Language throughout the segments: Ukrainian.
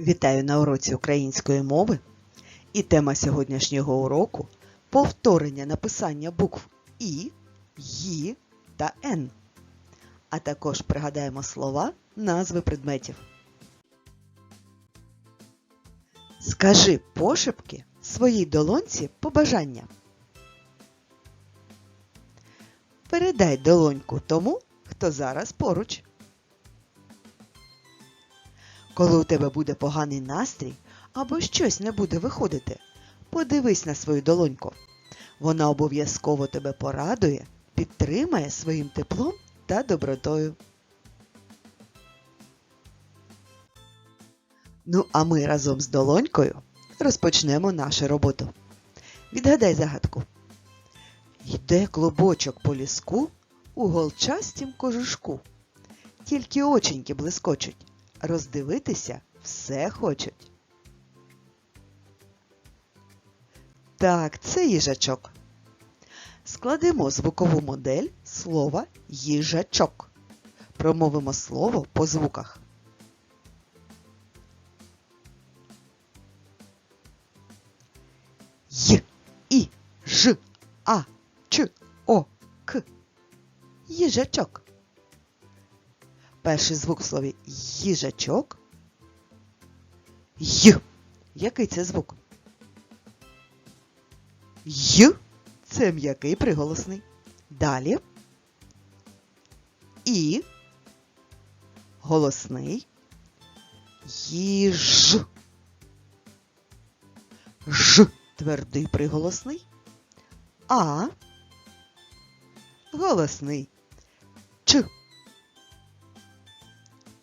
Вітаю на уроці української мови. І тема сьогоднішнього уроку повторення написання букв І, Ї та Н. А також пригадаємо слова, назви предметів. Скажи пошепки своїй долоньці побажання. Передай долоньку тому, хто зараз поруч. Коли у тебе буде поганий настрій або щось не буде виходити, подивись на свою долоньку. Вона обов'язково тебе порадує, підтримає своїм теплом та добротою. Ну, а ми разом з долонькою розпочнемо нашу роботу. Відгадай загадку. Йде клубочок по ліску у голчастім кожушку. Тільки оченьки блискочуть роздивитися все хочуть. Так, це їжачок. Складемо звукову модель слова їжачок. Промовимо слово по звуках. Й, І, Ж, А, Ч, О, К. Їжачок. Перший звук в слові їжачок. Й. Який це звук? Й. Це м'який приголосний. Далі. І. Голосний. Їж. Ж. Твердий приголосний. А. Голосний.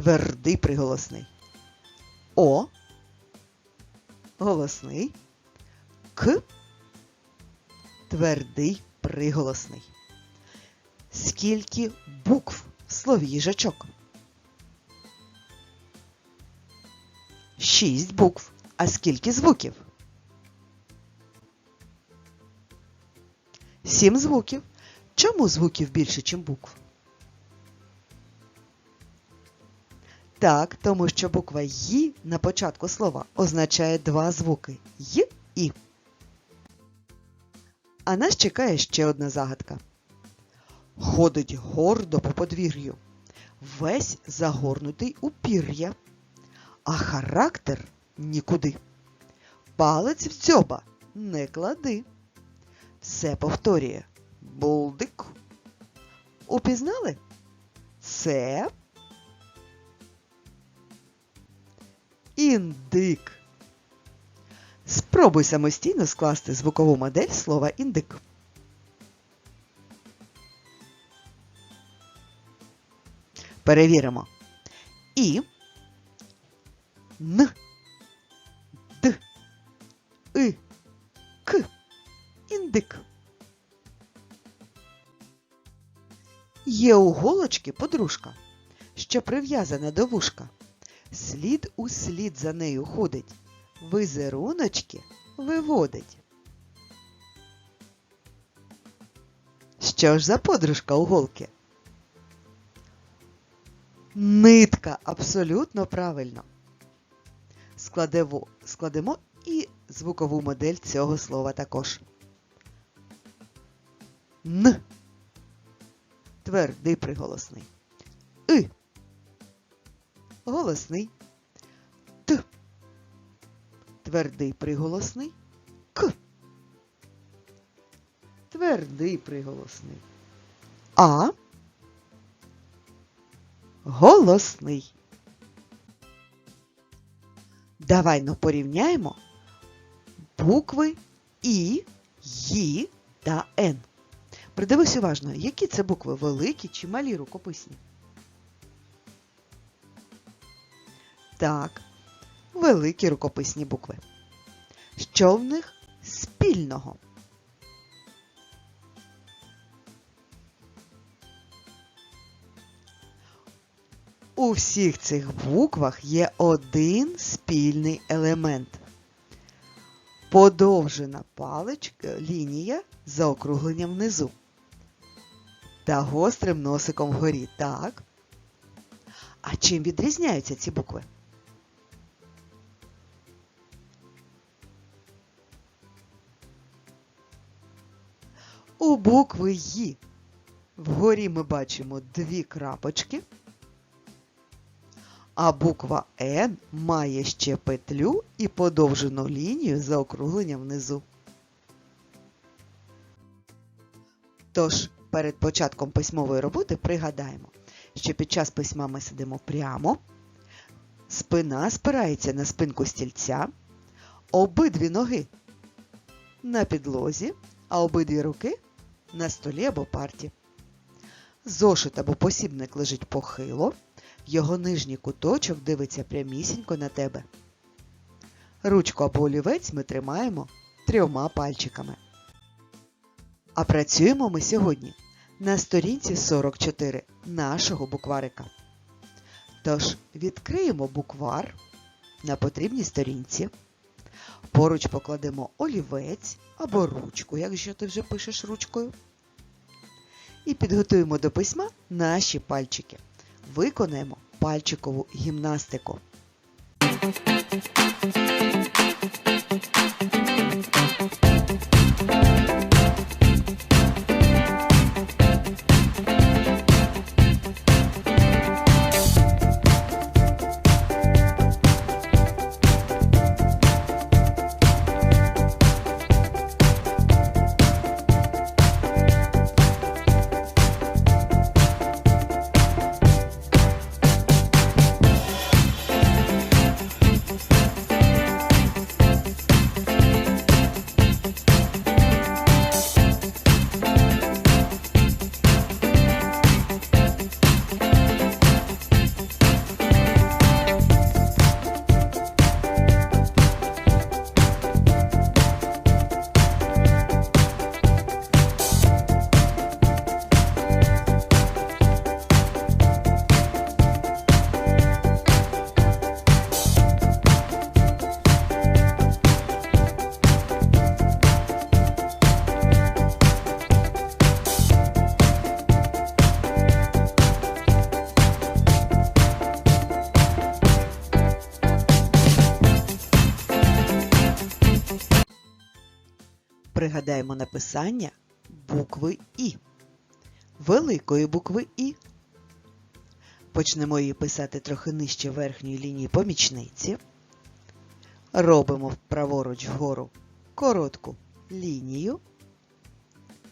Твердий приголосний. О. Голосний. К. Твердий приголосний. Скільки букв в слові їжачок? Шість букв. А скільки звуків? Сім звуків. Чому звуків більше, ніж букв? Так, тому що буква «ї» на початку слова означає два звуки «й» і. А нас чекає ще одна загадка. Ходить гордо по подвір'ю, весь загорнутий у пір'я, а характер нікуди. Палець в цьоба не клади. Все повторює. Булдик. Упізнали? Це Індик. Спробуй самостійно скласти звукову модель слова індик. Перевіримо. І Н Д И К індик. Є у голочки подружка, що прив'язана до вушка. Слід у слід за нею ходить, визеруночки виводить. Що ж за подружка у голки? Нитка абсолютно правильно. Складемо, складемо і звукову модель цього слова також. Н. Твердий приголосний. И голосний. Твердий приголосний. К. Твердий приголосний. А. Голосний. Давай ну порівняємо букви І, Ї та Н. Придивись уважно, які це букви великі чи малі рукописні. Так, великі рукописні букви. Що в них спільного? У всіх цих буквах є один спільний елемент. Подовжена паличка лінія за округленням внизу. Та гострим носиком вгорі. Так. А чим відрізняються ці букви? Букви «Ї» вгорі ми бачимо дві крапочки, а буква Н має ще петлю і подовжену лінію за округленням внизу. Тож, перед початком письмової роботи пригадаємо, що під час письма ми сидимо прямо, спина спирається на спинку стільця, обидві ноги на підлозі, а обидві руки на столі або парті. Зошит або посібник лежить похило, його нижній куточок дивиться прямісінько на тебе. Ручку або олівець ми тримаємо трьома пальчиками. А працюємо ми сьогодні на сторінці 44 нашого букварика. Тож відкриємо буквар на потрібній сторінці. Поруч покладемо олівець або ручку, якщо ти вже пишеш ручкою. І підготуємо до письма наші пальчики. Виконаємо пальчикову гімнастику. Пригадаємо написання букви І. Великої букви І. Почнемо її писати трохи нижче верхньої лінії помічниці. Робимо праворуч вгору коротку лінію,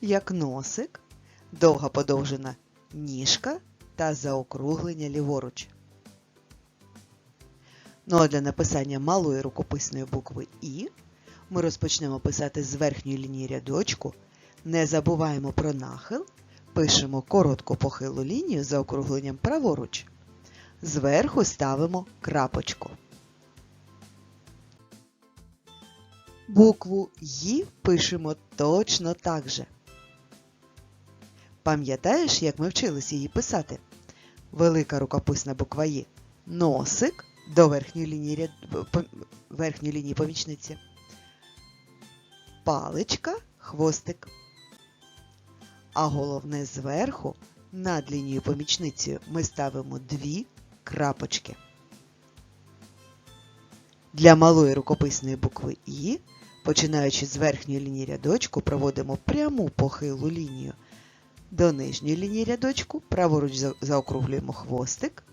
як носик, довга подовжена ніжка та заокруглення ліворуч. Ну а для написання малої рукописної букви І ми розпочнемо писати з верхньої лінії рядочку, не забуваємо про нахил, пишемо коротку похилу лінію за округленням праворуч. Зверху ставимо крапочку. Букву «Ї» пишемо точно так же. Пам'ятаєш, як ми вчилися її писати? Велика рукописна буква «Ї» – носик до верхньої лінії, верхньої лінії помічниці паличка, хвостик. А головне зверху над лінією помічницею ми ставимо дві крапочки. Для малої рукописної букви І, починаючи з верхньої лінії рядочку, проводимо пряму похилу лінію. До нижньої лінії рядочку праворуч заокруглюємо хвостик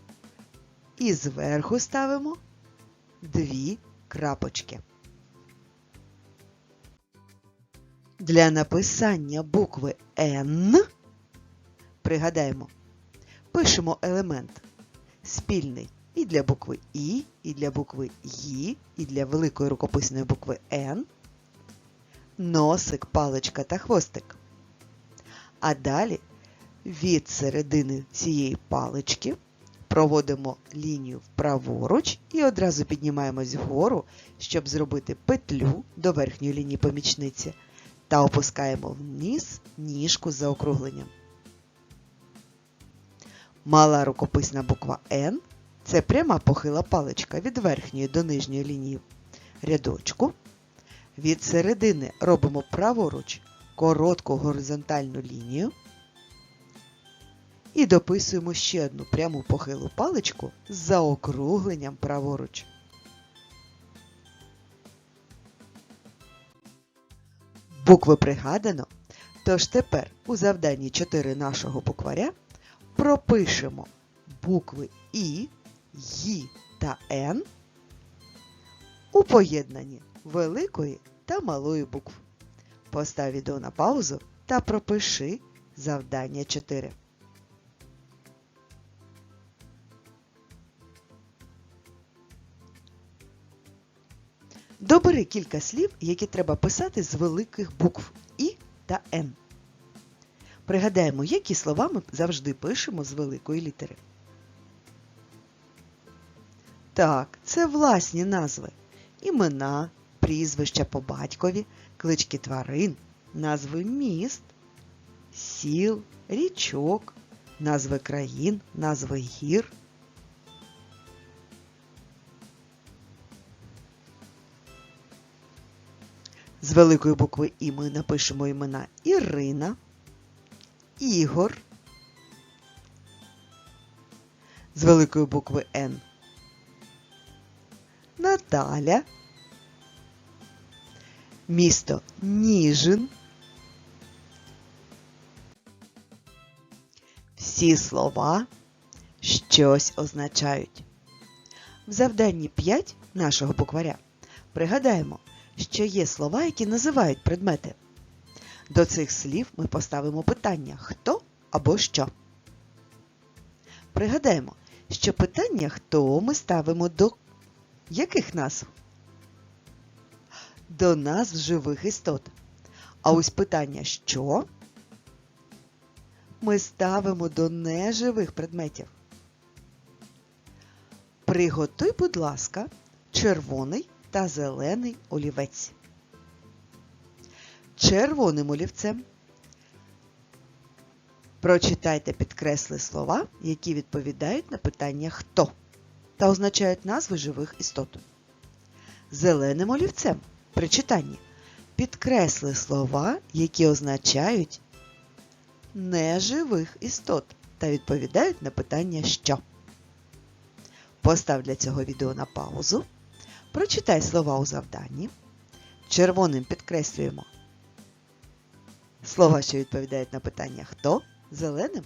і зверху ставимо дві крапочки. Для написання букви Н. Пригадаємо, пишемо елемент спільний і для букви І, і для букви Ї, і для великої рукописної букви Н, носик, паличка та хвостик. А далі від середини цієї палички проводимо лінію вправоруч і одразу піднімаємось вгору, щоб зробити петлю до верхньої лінії помічниці та опускаємо вниз ніжку з заокругленням. Мала рукописна буква Н це пряма похила паличка від верхньої до нижньої лінії рядочку. Від середини робимо праворуч коротку горизонтальну лінію. І дописуємо ще одну пряму похилу паличку з заокругленням праворуч. Букви пригадано, Тож тепер у завданні 4 нашого букваря пропишемо букви І, Ї та Н у поєднанні великої та малої букв. Постав відео на паузу та пропиши завдання 4. Добери кілька слів, які треба писати з великих букв І та Н. Пригадаємо, які слова ми завжди пишемо з великої літери. Так, це власні назви. Імена, прізвища по батькові, клички тварин, назви міст, сіл, річок, назви країн, назви гір. З великої букви І ми напишемо імена Ірина, Ігор. З великої букви Н. Наталя. Місто Ніжин. Всі слова щось означають. В завданні 5 нашого букваря пригадаємо, що є слова, які називають предмети. До цих слів ми поставимо питання хто або що. Пригадаємо, що питання хто ми ставимо до яких назв? До назв живих істот. А ось питання що ми ставимо до неживих предметів. Приготуй, будь ласка, червоний та зелений олівець. Червоним олівцем прочитайте підкресли слова, які відповідають на питання хто та означають назви живих істот. Зеленим олівцем при читанні підкресли слова, які означають неживих істот та відповідають на питання що. Постав для цього відео на паузу. Прочитай слова у завданні. Червоним підкреслюємо слова, що відповідають на питання хто, зеленим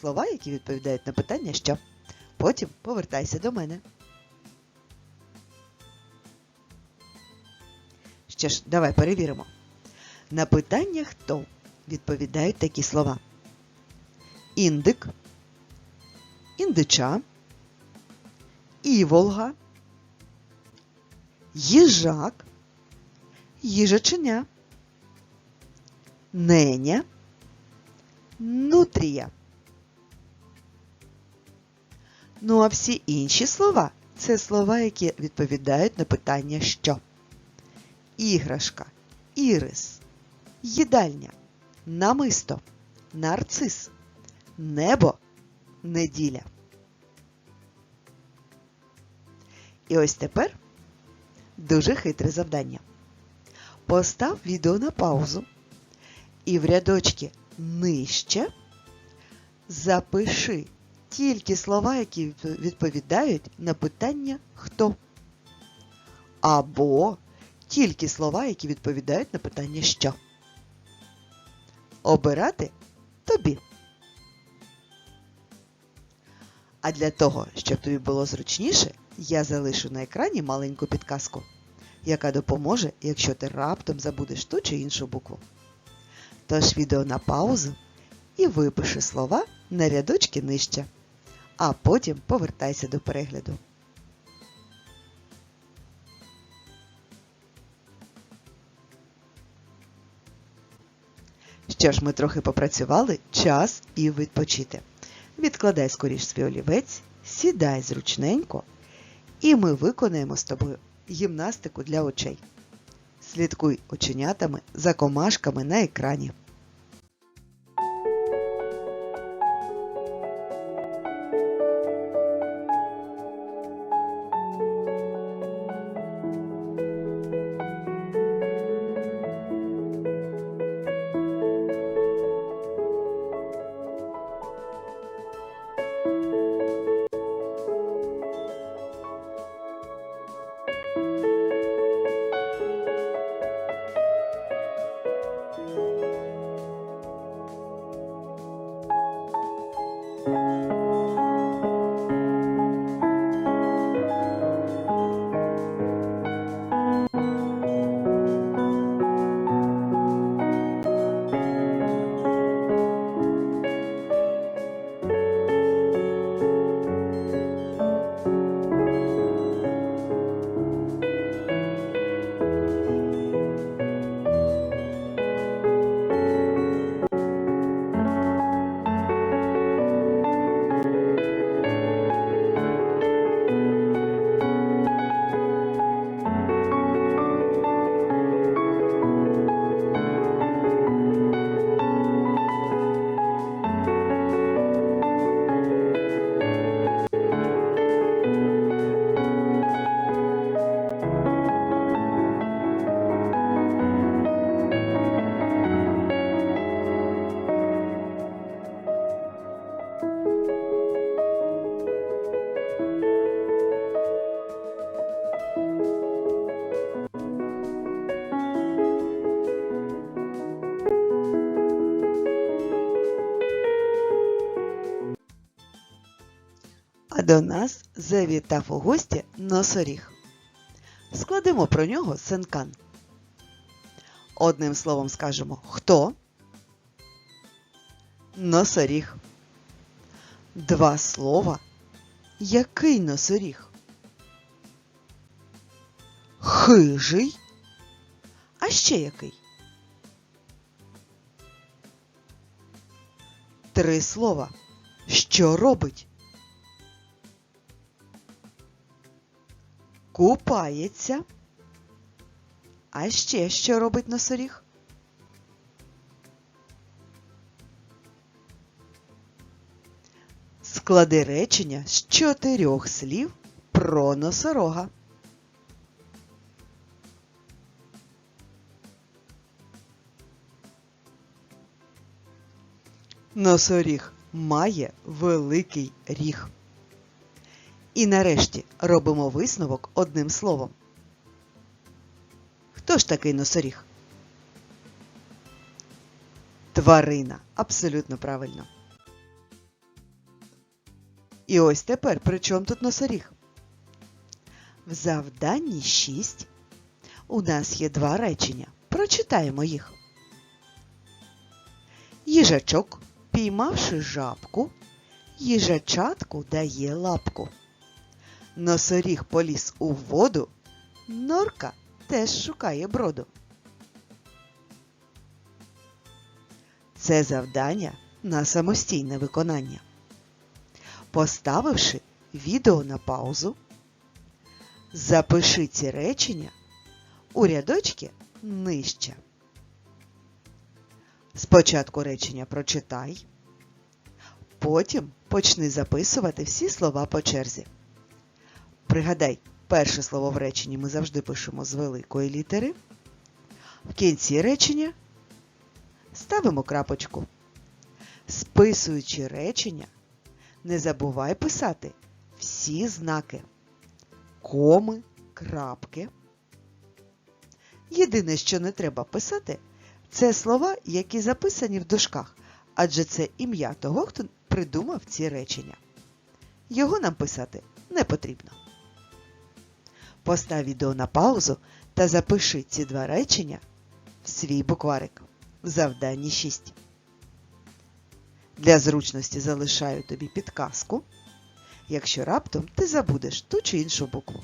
слова, які відповідають на питання що. Потім повертайся до мене. Що ж, давай перевіримо. На питання хто відповідають такі слова. Індик, індича, іволга, їжак, їжаченя, неня, нутрія. Ну а всі інші слова це слова, які відповідають на питання що. Іграшка, ірис, їдальня, намисто, нарцис, небо, неділя. І ось тепер дуже хитре завдання. Постав відео на паузу і в рядочки нижче запиши тільки слова, які відповідають на питання хто. Або тільки слова, які відповідають на питання що. Обирати тобі. А для того, щоб тобі було зручніше, я залишу на екрані маленьку підказку, яка допоможе, якщо ти раптом забудеш ту чи іншу букву. Тож відео на паузу і випиши слова на рядочки нижче, а потім повертайся до перегляду. Що ж, ми трохи попрацювали, час і відпочити. Відкладай скоріш свій олівець, сідай зручненько, і ми виконаємо з тобою гімнастику для очей. Слідкуй оченятами за комашками на екрані. До нас завітав у гості носоріг. Складемо про нього сенкан. Одним словом скажемо хто? Носоріг. Два слова. Який носоріг? Хижий. А ще який? Три слова. Що робить? Купається. А ще що робить носоріг? Склади речення з чотирьох слів про носорога. Носоріг має великий ріг. І нарешті робимо висновок одним словом. Хто ж такий носоріг? Тварина. Абсолютно правильно. І ось тепер при чому тут носоріг? В завданні 6 у нас є два речення. Прочитаємо їх. Їжачок, піймавши жабку, їжачатку дає лапку. Носоріг поліз у воду, норка теж шукає броду. Це завдання на самостійне виконання. Поставивши відео на паузу, запиши ці речення у рядочки нижче. Спочатку речення прочитай, потім почни записувати всі слова по черзі. Пригадай, перше слово в реченні ми завжди пишемо з великої літери. В кінці речення ставимо крапочку. Списуючи речення, не забувай писати всі знаки, коми, крапки. Єдине, що не треба писати, це слова, які записані в дужках, адже це ім'я того, хто придумав ці речення. Його нам писати не потрібно. Постав відео на паузу та запиши ці два речення в свій букварик завданні 6. Для зручності залишаю тобі підказку, якщо раптом ти забудеш ту чи іншу букву.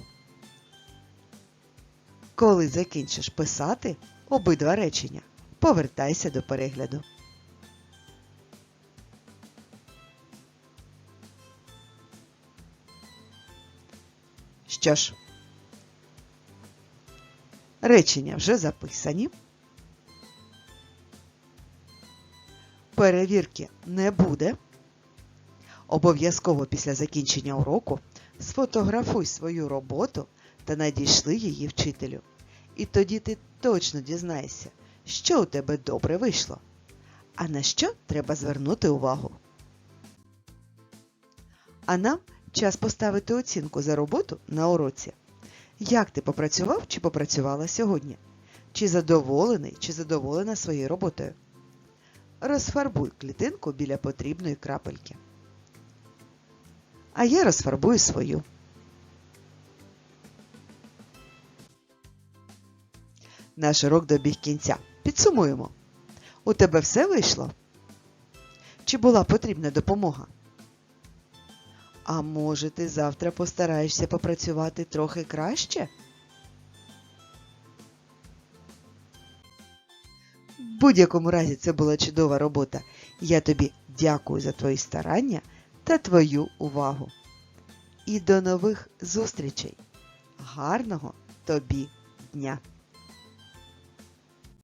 Коли закінчиш писати обидва речення, повертайся до перегляду. Що ж, речення вже записані. Перевірки не буде. Обов'язково після закінчення уроку сфотографуй свою роботу та надійшли її вчителю. І тоді ти точно дізнаєшся, що у тебе добре вийшло, а на що треба звернути увагу. А нам час поставити оцінку за роботу на уроці. Як ти попрацював чи попрацювала сьогодні? Чи задоволений, чи задоволена своєю роботою? Розфарбуй клітинку біля потрібної крапельки. А я розфарбую свою. Наш урок добіг кінця. Підсумуємо. У тебе все вийшло? Чи була потрібна допомога? А може ти завтра постараєшся попрацювати трохи краще? В будь-якому разі це була чудова робота. Я тобі дякую за твої старання та твою увагу. І до нових зустрічей. Гарного тобі дня!